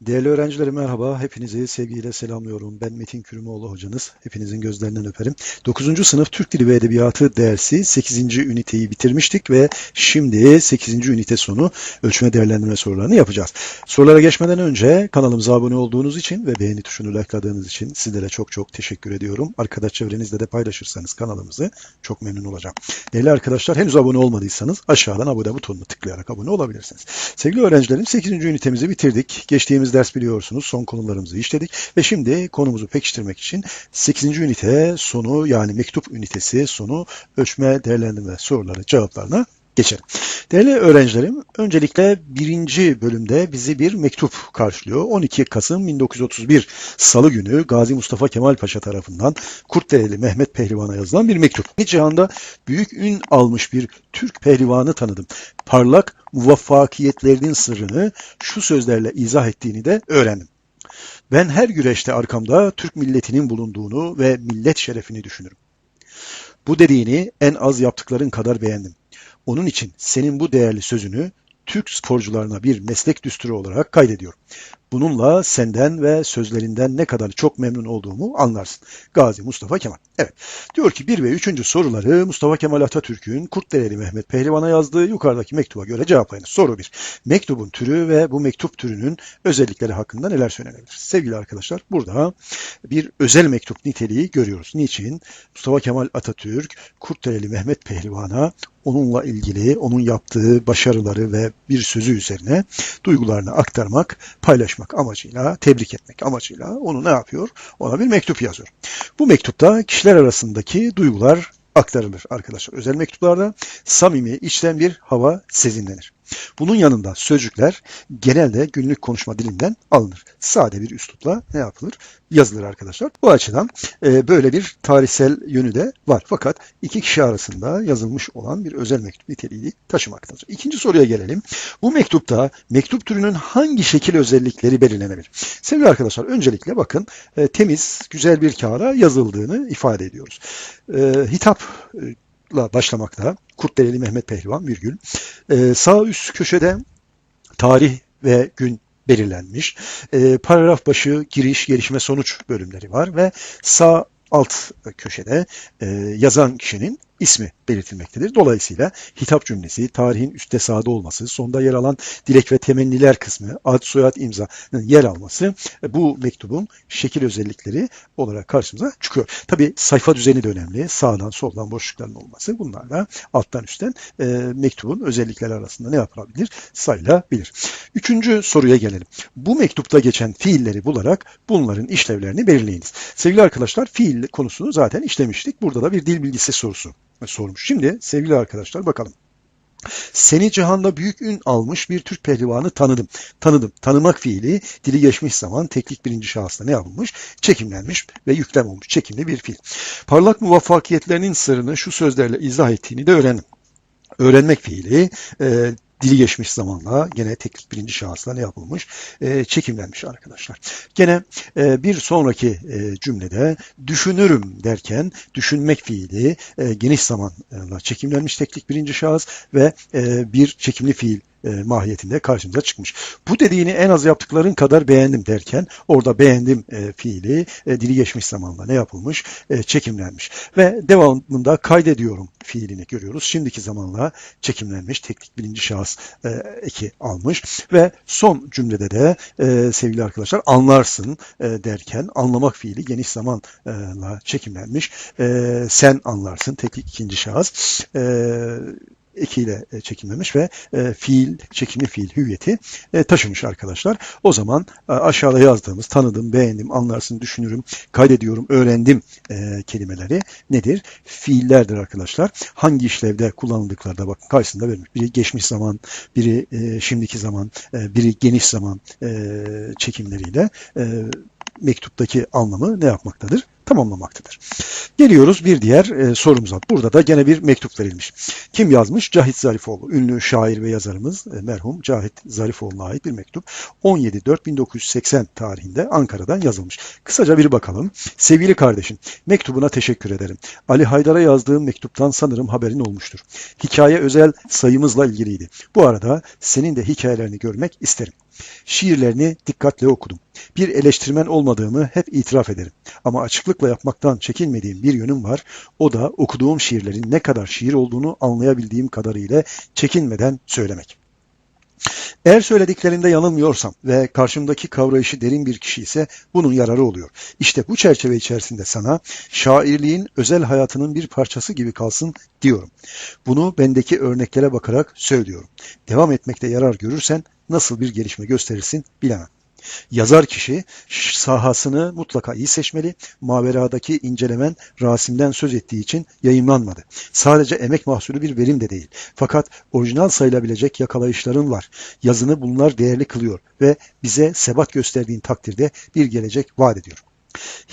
Değerli öğrencilerim merhaba. Hepinizi sevgiyle selamlıyorum. Ben Metin Kürümoğlu hocanız. Hepinizin gözlerinden öperim. 9. sınıf Türk Dili ve Edebiyatı dersi 8. üniteyi bitirmiştik ve şimdi 8. ünite sonu ölçme değerlendirme sorularını yapacağız. Sorulara geçmeden önce kanalımıza abone olduğunuz için ve beğeni tuşunu likeladığınız için sizlere çok çok teşekkür ediyorum. Arkadaş çevrenizde de paylaşırsanız kanalımızı çok memnun olacağım. Değerli arkadaşlar henüz abone olmadıysanız aşağıdan abone butonuna tıklayarak abone olabilirsiniz. Sevgili öğrencilerim 8. ünitemizi bitirdik. Geçtiğimiz ders biliyorsunuz son konularımızı işledik ve şimdi konumuzu pekiştirmek için 8. ünite sonu yani mektup ünitesi sonu ölçme değerlendirme soruları cevaplarına geçelim. Değerli öğrencilerim, öncelikle birinci bölümde bizi bir mektup karşılıyor. 12 Kasım 1931 Salı günü Gazi Mustafa Kemal Paşa tarafından Kurtdereli Mehmet Pehlivan'a yazılan bir mektup. Cihanda büyük ün almış bir Türk pehlivanı tanıdım. Parlak muvaffakiyetlerinin sırrını şu sözlerle izah ettiğini de öğrendim. Ben her güreşte arkamda Türk milletinin bulunduğunu ve millet şerefini düşünürüm. Bu dediğini en az yaptıkların kadar beğendim. Onun için senin bu değerli sözünü Türk sporcularına bir meslek düsturu olarak kaydediyorum. Bununla senden ve sözlerinden ne kadar çok memnun olduğumu anlarsın. Gazi Mustafa Kemal. Evet. Diyor ki 1 ve 3. soruları Mustafa Kemal Atatürk'ün Kurtdereli Mehmet Pehlivan'a yazdığı yukarıdaki mektuba göre cevaplayınız. Soru 1. Mektubun türü ve bu mektup türünün özellikleri hakkında neler söylenebilir? Sevgili arkadaşlar burada bir özel mektup niteliği görüyoruz. Niçin? Mustafa Kemal Atatürk Kurtdereli Mehmet Pehlivan'a onunla ilgili onun yaptığı başarıları ve bir sözü üzerine duygularını aktarmak, paylaşmak amacıyla, tebrik etmek amacıyla onu ne yapıyor? Ona bir mektup yazıyor. Bu mektupta kişiler arasındaki duygular aktarılır arkadaşlar. Özel mektuplarda samimi, içten bir hava sezinlenir. Bunun yanında sözcükler genelde günlük konuşma dilinden alınır. Sade bir üslupla ne yapılır? Yazılır arkadaşlar. Bu açıdan e, böyle bir tarihsel yönü de var. Fakat iki kişi arasında yazılmış olan bir özel mektup niteliği taşımaktadır. İkinci soruya gelelim. Bu mektupta mektup türünün hangi şekil özellikleri belirlenebilir? Sevgili arkadaşlar öncelikle bakın e, temiz, güzel bir kağıda yazıldığını ifade ediyoruz. E, hitap e, başlamakta. Kurtdereli Mehmet Pehlivan virgül. Ee, sağ üst köşede tarih ve gün belirlenmiş. Ee, paragraf başı giriş, gelişme, sonuç bölümleri var ve sağ alt köşede e, yazan kişinin ismi belirtilmektedir. Dolayısıyla hitap cümlesi, tarihin üstte sağda olması, sonda yer alan dilek ve temenniler kısmı, ad soyad imzanın yer alması e, bu mektubun şekil özellikleri olarak karşımıza çıkıyor. Tabi sayfa düzeni de önemli. Sağdan soldan boşlukların olması bunlar da alttan üstten e, mektubun özellikleri arasında ne yapılabilir? Sayılabilir. Üçüncü soruya gelelim. Bu mektupta geçen fiilleri bularak bunların işlevlerini belirleyiniz. Sevgili arkadaşlar fiil konusunu zaten işlemiştik. Burada da bir dil bilgisi sorusu sormuş. Şimdi sevgili arkadaşlar bakalım. Seni cihanda büyük ün almış bir Türk pehlivanı tanıdım. Tanıdım. Tanımak fiili dili geçmiş zaman teknik birinci şahısla ne yapılmış? Çekimlenmiş ve yüklem olmuş. Çekimli bir fiil. Parlak muvaffakiyetlerinin sırrını şu sözlerle izah ettiğini de öğrendim. Öğrenmek fiili e, dili geçmiş zamanla gene teknik birinci şahısla ne yapılmış? E, çekimlenmiş arkadaşlar. Gene e, bir sonraki e, cümlede düşünürüm derken düşünmek fiili e, geniş zamanla çekimlenmiş teknik birinci şahıs ve e, bir çekimli fiil e, mahiyetinde karşımıza çıkmış. Bu dediğini en az yaptıkların kadar beğendim derken orada beğendim e, fiili e, dili geçmiş zamanla ne yapılmış? E, çekimlenmiş. Ve devamında kaydediyorum fiilini görüyoruz. Şimdiki zamanla çekimlenmiş teknik birinci şahıs e, eki almış ve son cümlede de e, sevgili arkadaşlar anlarsın e, derken anlamak fiili geniş zamanla çekimlenmiş. E, sen anlarsın teknik ikinci şahıs. E, ekiyle e, çekimlemiş ve e, fiil, çekimli fiil hüviyeti e, taşımış arkadaşlar. O zaman aşağıda yazdığımız tanıdım, beğendim, anlarsın, düşünürüm, kaydediyorum, öğrendim kelimeleri nedir? Fiillerdir arkadaşlar. Hangi işlevde kullanıldıkları da bakın karşısında verilmiş. Biri geçmiş zaman, biri şimdiki zaman, biri geniş zaman çekimleriyle mektuptaki anlamı ne yapmaktadır? Tamamlamaktadır. Geliyoruz bir diğer e, sorumuza. Burada da gene bir mektup verilmiş. Kim yazmış? Cahit Zarifoğlu. Ünlü şair ve yazarımız e, merhum Cahit Zarifoğlu'na ait bir mektup. 17.4.1980 tarihinde Ankara'dan yazılmış. Kısaca bir bakalım. Sevgili kardeşim, mektubuna teşekkür ederim. Ali Haydar'a yazdığım mektuptan sanırım haberin olmuştur. Hikaye özel sayımızla ilgiliydi. Bu arada senin de hikayelerini görmek isterim. Şiirlerini dikkatle okudum. Bir eleştirmen olmadığımı hep itiraf ederim. Ama açıklıkla yapmaktan çekinmediğim bir yönüm var. O da okuduğum şiirlerin ne kadar şiir olduğunu anlayabildiğim kadarıyla çekinmeden söylemek. Eğer söylediklerinde yanılmıyorsam ve karşımdaki kavrayışı derin bir kişi ise bunun yararı oluyor. İşte bu çerçeve içerisinde sana şairliğin özel hayatının bir parçası gibi kalsın diyorum. Bunu bendeki örneklere bakarak söylüyorum. Devam etmekte yarar görürsen nasıl bir gelişme gösterirsin bilemem. Yazar kişi sahasını mutlaka iyi seçmeli. Maveradaki incelemen Rasim'den söz ettiği için yayınlanmadı. Sadece emek mahsulü bir verim de değil. Fakat orijinal sayılabilecek yakalayışların var. Yazını bunlar değerli kılıyor ve bize sebat gösterdiğin takdirde bir gelecek vaat ediyor.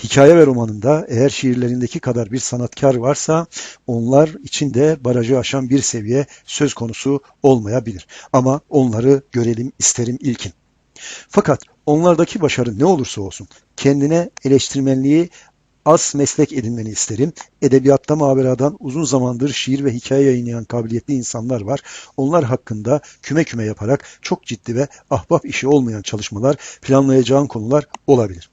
Hikaye ve romanında eğer şiirlerindeki kadar bir sanatkar varsa onlar için de barajı aşan bir seviye söz konusu olmayabilir. Ama onları görelim isterim ilkin. Fakat onlardaki başarı ne olursa olsun kendine eleştirmenliği az meslek edinmeni isterim. Edebiyatta maveradan uzun zamandır şiir ve hikaye yayınlayan kabiliyetli insanlar var. Onlar hakkında küme küme yaparak çok ciddi ve ahbap işi olmayan çalışmalar planlayacağın konular olabilir.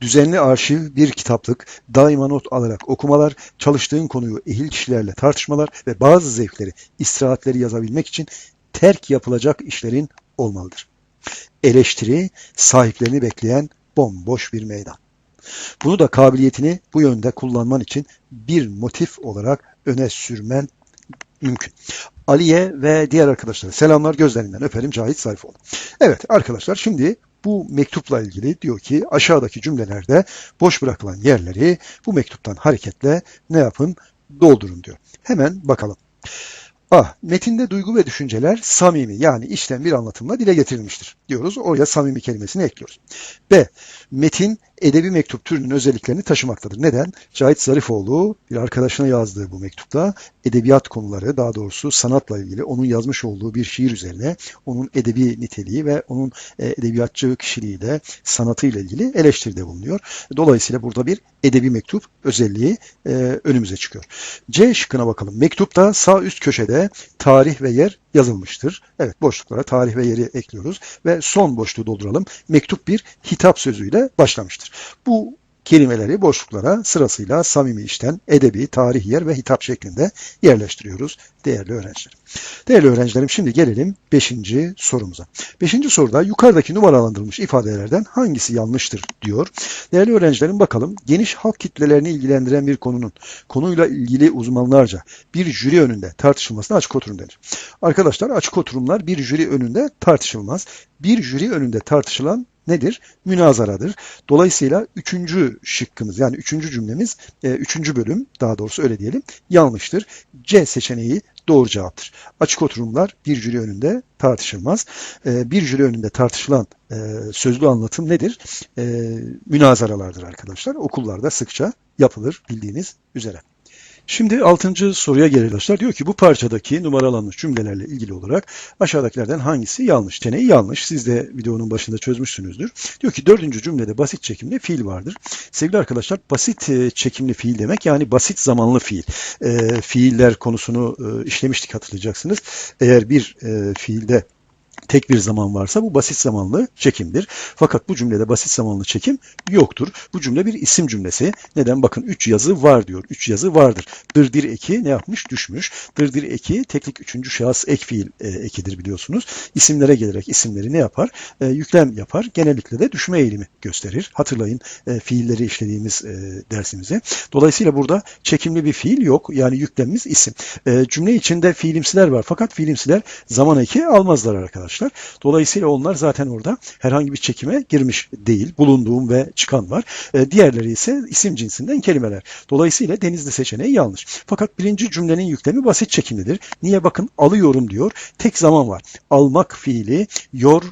Düzenli arşiv, bir kitaplık, daima not alarak okumalar, çalıştığın konuyu ehil kişilerle tartışmalar ve bazı zevkleri, istirahatleri yazabilmek için terk yapılacak işlerin olmalıdır. Eleştiri, sahiplerini bekleyen bomboş bir meydan. Bunu da kabiliyetini bu yönde kullanman için bir motif olarak öne sürmen mümkün. Ali'ye ve diğer arkadaşlara selamlar gözlerinden öperim Cahit Zarifoğlu. Evet arkadaşlar şimdi bu mektupla ilgili diyor ki aşağıdaki cümlelerde boş bırakılan yerleri bu mektuptan hareketle ne yapın? Doldurun diyor. Hemen bakalım. A. Metinde duygu ve düşünceler samimi yani içten bir anlatımla dile getirilmiştir diyoruz. Oraya samimi kelimesini ekliyoruz. B. Metin edebi mektup türünün özelliklerini taşımaktadır. Neden? Cahit Zarifoğlu bir arkadaşına yazdığı bu mektupta edebiyat konuları daha doğrusu sanatla ilgili onun yazmış olduğu bir şiir üzerine onun edebi niteliği ve onun e, edebiyatçı kişiliğiyle sanatıyla ilgili eleştiride bulunuyor. Dolayısıyla burada bir edebi mektup özelliği e, önümüze çıkıyor. C şıkkına bakalım. Mektupta sağ üst köşede tarih ve yer yazılmıştır. Evet boşluklara tarih ve yeri ekliyoruz ve son boşluğu dolduralım. Mektup bir hitap sözüyle başlamıştır. Bu kelimeleri boşluklara sırasıyla samimi işten edebi, tarih, yer ve hitap şeklinde yerleştiriyoruz değerli öğrencilerim. Değerli öğrencilerim şimdi gelelim 5. sorumuza. 5. soruda yukarıdaki numaralandırılmış ifadelerden hangisi yanlıştır diyor. Değerli öğrencilerim bakalım geniş halk kitlelerini ilgilendiren bir konunun konuyla ilgili uzmanlarca bir jüri önünde tartışılmasına açık oturum denir. Arkadaşlar açık oturumlar bir jüri önünde tartışılmaz. Bir jüri önünde tartışılan nedir? Münazaradır. Dolayısıyla üçüncü şıkkımız yani üçüncü cümlemiz, e, üçüncü bölüm daha doğrusu öyle diyelim yanlıştır. C seçeneği doğru cevaptır. Açık oturumlar bir jüri önünde tartışılmaz. E, bir jüri önünde tartışılan e, sözlü anlatım nedir? Münazaralardır arkadaşlar. Okullarda sıkça yapılır bildiğiniz üzere. Şimdi altıncı soruya gelelim arkadaşlar. Diyor ki bu parçadaki numaralanmış cümlelerle ilgili olarak aşağıdakilerden hangisi yanlış? Seneyi yanlış. Siz de videonun başında çözmüşsünüzdür. Diyor ki dördüncü cümlede basit çekimli fiil vardır. Sevgili arkadaşlar basit e, çekimli fiil demek yani basit zamanlı fiil. E, fiiller konusunu e, işlemiştik hatırlayacaksınız. Eğer bir e, fiilde tek bir zaman varsa bu basit zamanlı çekimdir. Fakat bu cümlede basit zamanlı çekim yoktur. Bu cümle bir isim cümlesi. Neden? Bakın üç yazı var diyor. Üç yazı vardır. Dırdir eki ne yapmış? Düşmüş. Dırdir eki teklik üçüncü şahıs ek fiil e, ekidir biliyorsunuz. İsimlere gelerek isimleri ne yapar? E, yüklem yapar. Genellikle de düşme eğilimi gösterir. Hatırlayın e, fiilleri işlediğimiz e, dersimizi. Dolayısıyla burada çekimli bir fiil yok. Yani yüklemimiz isim. E, cümle içinde fiilimsiler var. Fakat fiilimsiler zaman eki almazlar arkadaşlar arkadaşlar. Dolayısıyla onlar zaten orada herhangi bir çekime girmiş değil. Bulunduğum ve çıkan var. E, diğerleri ise isim cinsinden kelimeler. Dolayısıyla denizli seçeneği yanlış. Fakat birinci cümlenin yüklemi basit çekimlidir. Niye? Bakın alıyorum diyor. Tek zaman var. Almak fiili yor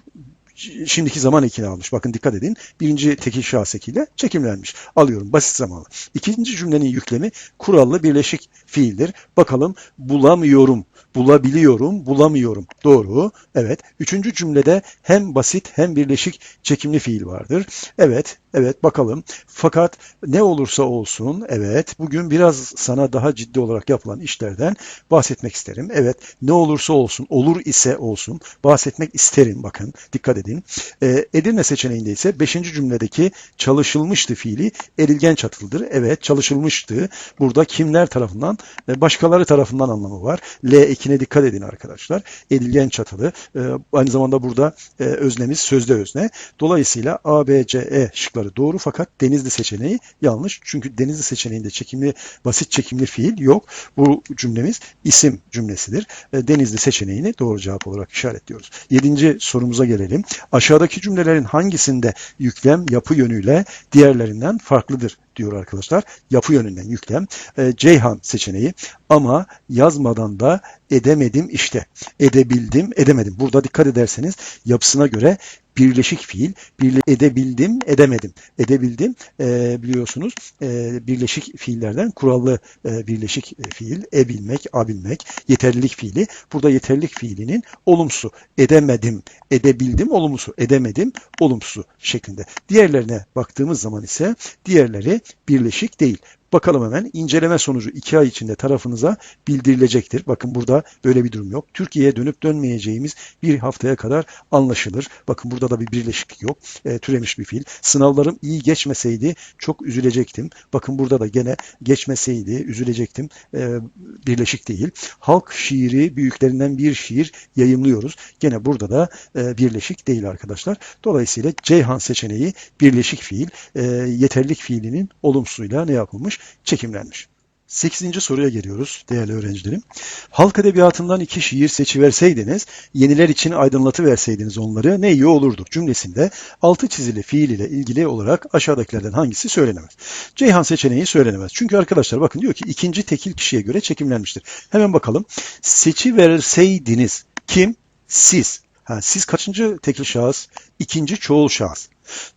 şimdiki zaman ekini almış. Bakın dikkat edin. Birinci tekil şahıs ekiyle çekimlenmiş. Alıyorum basit zamanlı. İkinci cümlenin yüklemi kurallı birleşik fiildir. Bakalım bulamıyorum, bulabiliyorum, bulamıyorum. Doğru. Evet. Üçüncü cümlede hem basit hem birleşik çekimli fiil vardır. Evet, evet bakalım. Fakat ne olursa olsun, evet bugün biraz sana daha ciddi olarak yapılan işlerden bahsetmek isterim. Evet ne olursa olsun, olur ise olsun bahsetmek isterim bakın. Dikkat edin. E, Edirne seçeneğinde ise beşinci cümledeki çalışılmıştı fiili erilgen çatıldır. Evet çalışılmıştı. Burada kimler tarafından? Başkaları tarafından anlamı var. L2 ilkine dikkat edin arkadaşlar. Edilgen çatılı. E, ee, aynı zamanda burada e, öznemiz sözde özne. Dolayısıyla A, B, C, E şıkları doğru fakat Denizli seçeneği yanlış. Çünkü Denizli seçeneğinde çekimli basit çekimli fiil yok. Bu cümlemiz isim cümlesidir. E, Denizli seçeneğini doğru cevap olarak işaretliyoruz. Yedinci sorumuza gelelim. Aşağıdaki cümlelerin hangisinde yüklem yapı yönüyle diğerlerinden farklıdır diyor arkadaşlar. Yapı yönünden yüklem. E, Ceyhan seçeneği ama yazmadan da edemedim işte. Edebildim, edemedim. Burada dikkat ederseniz yapısına göre birleşik fiil. Birle edebildim, edemedim. Edebildim e, biliyorsunuz e, birleşik fiillerden kurallı e, birleşik fiil. Ebilmek, abilmek, yeterlilik fiili. Burada yeterlilik fiilinin olumsuzu. Edemedim, edebildim olumlusu. Edemedim olumsuzu şeklinde. Diğerlerine baktığımız zaman ise diğerleri birleşik değil. Bakalım hemen inceleme sonucu 2 ay içinde tarafınıza bildirilecektir. Bakın burada böyle bir durum yok. Türkiye'ye dönüp dönmeyeceğimiz bir haftaya kadar anlaşılır. Bakın burada da bir birleşiklik yok. E, türemiş bir fiil. Sınavlarım iyi geçmeseydi çok üzülecektim. Bakın burada da gene geçmeseydi üzülecektim. E, birleşik değil. Halk şiiri büyüklerinden bir şiir yayımlıyoruz. Gene burada da e, birleşik değil arkadaşlar. Dolayısıyla Ceyhan seçeneği birleşik fiil. E, yeterlik fiilinin olumsuzuyla ne yapılmış? Çekimlenmiş. 8. soruya geliyoruz değerli öğrencilerim. Halk edebiyatından iki şiir seçiverseydiniz, yeniler için aydınlatı verseydiniz onları ne iyi olurdu cümlesinde altı çizili fiil ile ilgili olarak aşağıdakilerden hangisi söylenemez? Ceyhan seçeneği söylenemez. Çünkü arkadaşlar bakın diyor ki ikinci tekil kişiye göre çekimlenmiştir. Hemen bakalım. Seçiverseydiniz kim? Siz. Ha, siz kaçıncı tekil şahıs? İkinci çoğul şahıs.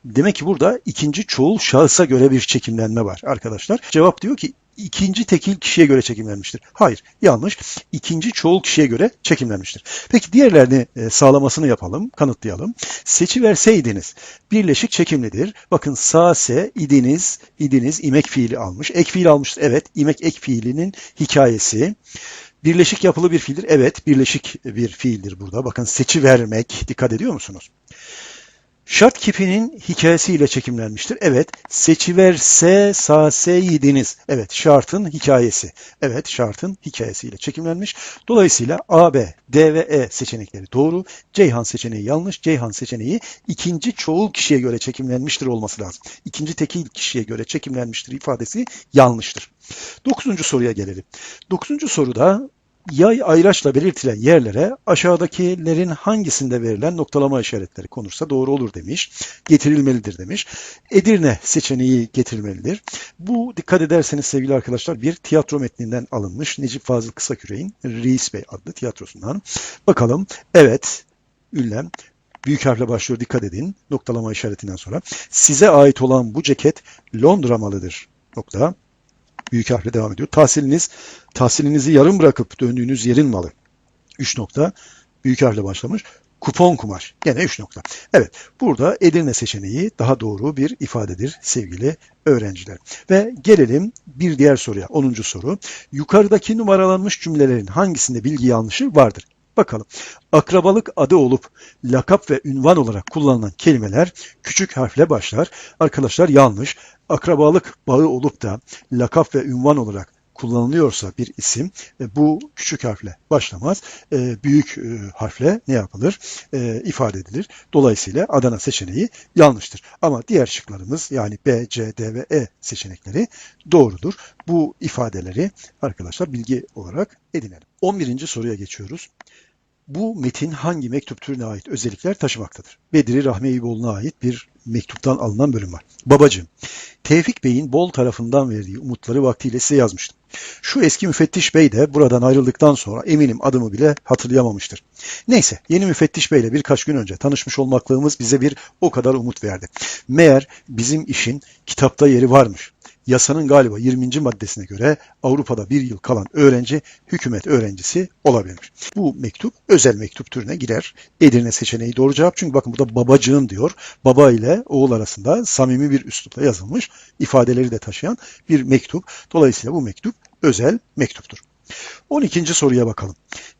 Demek ki burada ikinci çoğul şahısa göre bir çekimlenme var arkadaşlar. Cevap diyor ki ikinci tekil kişiye göre çekimlenmiştir. Hayır, yanlış. İkinci çoğul kişiye göre çekimlenmiştir. Peki diğerlerini e, sağlamasını yapalım, kanıtlayalım. Seçiverseydiniz birleşik çekimlidir. Bakın sase, idiniz, idiniz imek fiili almış. Ek fiil almıştır. Evet, imek ek fiilinin hikayesi. Birleşik yapılı bir fiildir. Evet, birleşik bir fiildir burada. Bakın seçi vermek. Dikkat ediyor musunuz? Şart kipinin hikayesiyle çekimlenmiştir. Evet, seçiverse saseydiniz. Evet, şartın hikayesi. Evet, şartın hikayesiyle çekimlenmiş. Dolayısıyla A, B, D ve E seçenekleri doğru. Ceyhan seçeneği yanlış. Ceyhan seçeneği ikinci çoğul kişiye göre çekimlenmiştir olması lazım. İkinci tekil kişiye göre çekimlenmiştir ifadesi yanlıştır. Dokuzuncu soruya gelelim. Dokuzuncu soruda yay ayraçla belirtilen yerlere aşağıdakilerin hangisinde verilen noktalama işaretleri konursa doğru olur demiş. Getirilmelidir demiş. Edirne seçeneği getirilmelidir. Bu dikkat ederseniz sevgili arkadaşlar bir tiyatro metninden alınmış. Necip Fazıl Kısaküre'in Reis Bey adlı tiyatrosundan. Bakalım. Evet. Ünlem. Büyük harfle başlıyor dikkat edin. Noktalama işaretinden sonra. Size ait olan bu ceket Londra malıdır. Nokta büyük harfle devam ediyor. Tahsiliniz, tahsilinizi yarım bırakıp döndüğünüz yerin malı. 3 nokta. Büyük harfle başlamış. Kupon kumaş. Gene 3 nokta. Evet. Burada Edirne seçeneği daha doğru bir ifadedir sevgili öğrenciler. Ve gelelim bir diğer soruya. 10. soru. Yukarıdaki numaralanmış cümlelerin hangisinde bilgi yanlışı vardır? Bakalım. Akrabalık adı olup lakap ve ünvan olarak kullanılan kelimeler küçük harfle başlar. Arkadaşlar yanlış. Akrabalık bağı olup da lakap ve ünvan olarak kullanılıyorsa bir isim e, bu küçük harfle başlamaz. E, büyük e, harfle ne yapılır? İfade edilir. Dolayısıyla Adana seçeneği yanlıştır. Ama diğer şıklarımız yani B, C, D ve E seçenekleri doğrudur. Bu ifadeleri arkadaşlar bilgi olarak edinelim. 11. soruya geçiyoruz. Bu metin hangi mektup türüne ait özellikler taşımaktadır? Bedri Rahmi Eyüboğlu'na ait bir mektuptan alınan bölüm var. Babacığım, Tevfik Bey'in Bol tarafından verdiği umutları vaktiyle size yazmıştım. Şu eski müfettiş bey de buradan ayrıldıktan sonra eminim adımı bile hatırlayamamıştır. Neyse yeni müfettiş beyle birkaç gün önce tanışmış olmaklığımız bize bir o kadar umut verdi. Meğer bizim işin kitapta yeri varmış. Yasanın galiba 20. maddesine göre Avrupa'da bir yıl kalan öğrenci hükümet öğrencisi olabilir. Bu mektup özel mektup türüne girer. Edirne seçeneği doğru cevap. Çünkü bakın burada babacığım diyor. Baba ile oğul arasında samimi bir üslupla yazılmış ifadeleri de taşıyan bir mektup. Dolayısıyla bu mektup özel mektuptur. 12. soruya bakalım.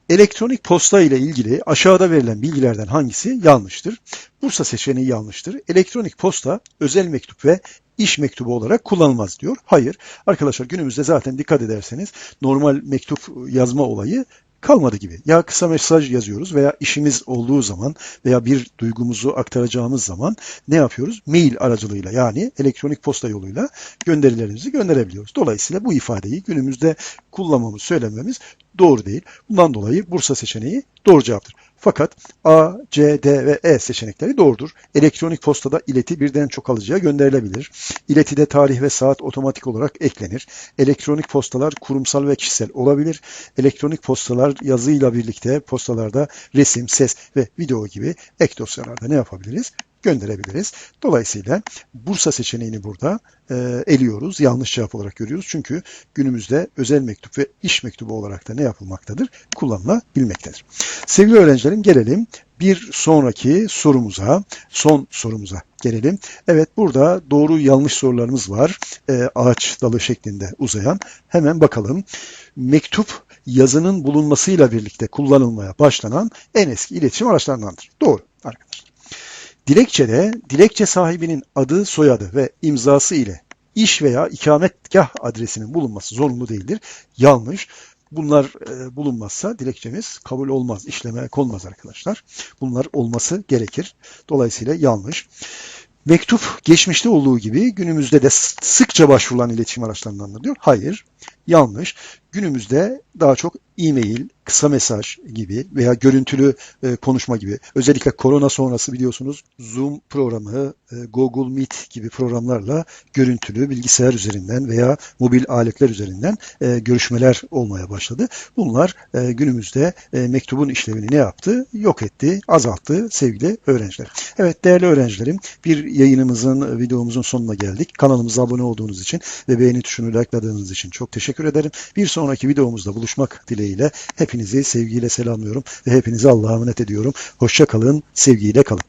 Elektronik posta ile ilgili aşağıda verilen bilgilerden hangisi yanlıştır? Bursa seçeneği yanlıştır. Elektronik posta özel mektup ve iş mektubu olarak kullanılmaz diyor. Hayır. Arkadaşlar günümüzde zaten dikkat ederseniz normal mektup yazma olayı kalmadı gibi. Ya kısa mesaj yazıyoruz veya işimiz olduğu zaman veya bir duygumuzu aktaracağımız zaman ne yapıyoruz? Mail aracılığıyla yani elektronik posta yoluyla gönderilerimizi gönderebiliyoruz. Dolayısıyla bu ifadeyi günümüzde kullanmamız, söylememiz doğru değil. Bundan dolayı Bursa seçeneği doğru cevaptır. Fakat A, C, D ve E seçenekleri doğrudur. Elektronik postada ileti birden çok alıcıya gönderilebilir. İletide tarih ve saat otomatik olarak eklenir. Elektronik postalar kurumsal ve kişisel olabilir. Elektronik postalar yazıyla birlikte postalarda resim, ses ve video gibi ek dosyalarda ne yapabiliriz? Gönderebiliriz. Dolayısıyla Bursa seçeneğini burada e, eliyoruz. Yanlış cevap olarak görüyoruz. Çünkü günümüzde özel mektup ve iş mektubu olarak da ne yapılmaktadır? Kullanılabilmektedir. Sevgili öğrencilerim gelelim bir sonraki sorumuza, son sorumuza gelelim. Evet burada doğru yanlış sorularımız var. E, ağaç dalı şeklinde uzayan. Hemen bakalım. Mektup yazının bulunmasıyla birlikte kullanılmaya başlanan en eski iletişim araçlarındandır. Doğru. Dilekçede dilekçe sahibinin adı, soyadı ve imzası ile iş veya ikametgah adresinin bulunması zorunlu değildir. Yanlış. Bunlar e, bulunmazsa dilekçemiz kabul olmaz, işleme konmaz arkadaşlar. Bunlar olması gerekir. Dolayısıyla yanlış. Mektup geçmişte olduğu gibi günümüzde de sıkça başvurulan iletişim araçlarındandır diyor. Hayır, yanlış. Günümüzde daha çok e-mail, kısa mesaj gibi veya görüntülü e, konuşma gibi özellikle korona sonrası biliyorsunuz Zoom programı, e, Google Meet gibi programlarla görüntülü bilgisayar üzerinden veya mobil aletler üzerinden e, görüşmeler olmaya başladı. Bunlar günümüzde mektubun işlevini ne yaptı? Yok etti, azalttı sevgili öğrenciler. Evet değerli öğrencilerim bir yayınımızın, videomuzun sonuna geldik. Kanalımıza abone olduğunuz için ve beğeni tuşunu likeladığınız için çok teşekkür ederim. Bir sonraki videomuzda buluşmak dileğiyle hepinizi sevgiyle selamlıyorum ve hepinizi Allah'a emanet ediyorum. Hoşça kalın, sevgiyle kalın.